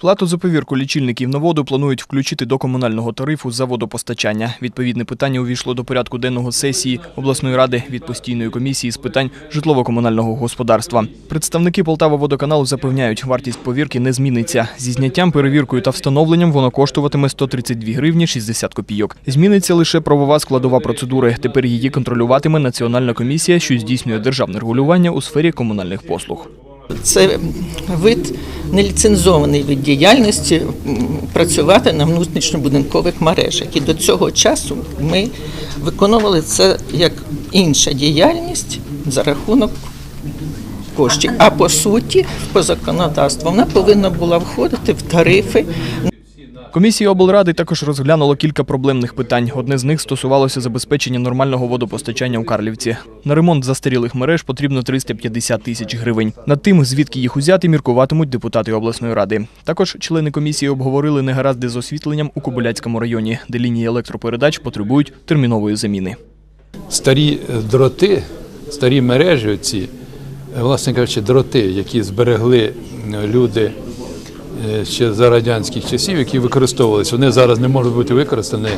Плату за повірку лічильників на воду планують включити до комунального тарифу за водопостачання. Відповідне питання увійшло до порядку денного сесії обласної ради від постійної комісії з питань житлово-комунального господарства. Представники Полтава водоканалу запевняють, вартість повірки не зміниться. Зі зняттям, перевіркою та встановленням воно коштуватиме 132 гривні 60 копійок. Зміниться лише правова складова процедури. Тепер її контролюватиме Національна комісія, що здійснює державне регулювання у сфері комунальних послуг. Це вид неліцензований від діяльності працювати на внутрішньобудинкових мережах. І до цього часу ми виконували це як інша діяльність за рахунок коштів. А по суті, по законодавству, вона повинна була входити в тарифи Комісія облради також розглянула кілька проблемних питань. Одне з них стосувалося забезпечення нормального водопостачання у Карлівці. На ремонт застарілих мереж потрібно 350 тисяч гривень. Над тим, звідки їх узяти, міркуватимуть депутати обласної ради. Також члени комісії обговорили негаразди з освітленням у Кобиляцькому районі, де лінії електропередач потребують термінової заміни. старі е, дроти, старі мережі, ці, власне кажучи, дроти, які зберегли люди е, ще за радянських часів, які використовувалися, вони зараз не можуть бути використані,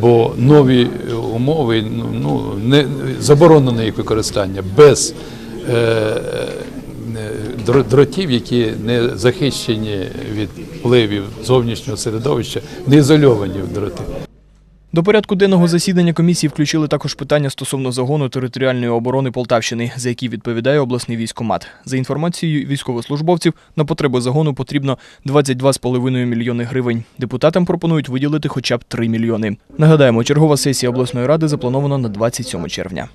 бо нові е, умови ну, ну, не заборонено їх використання без е, е, дротів, які не захищені від впливів зовнішнього середовища, не ізольовані в дроти. До порядку денного засідання комісії включили також питання стосовно загону територіальної оборони Полтавщини, за які відповідає обласний військомат. За інформацією військовослужбовців, на потреби загону потрібно 22,5 мільйони гривень. Депутатам пропонують виділити хоча б 3 мільйони. Нагадаємо, чергова сесія обласної ради запланована на 27 червня.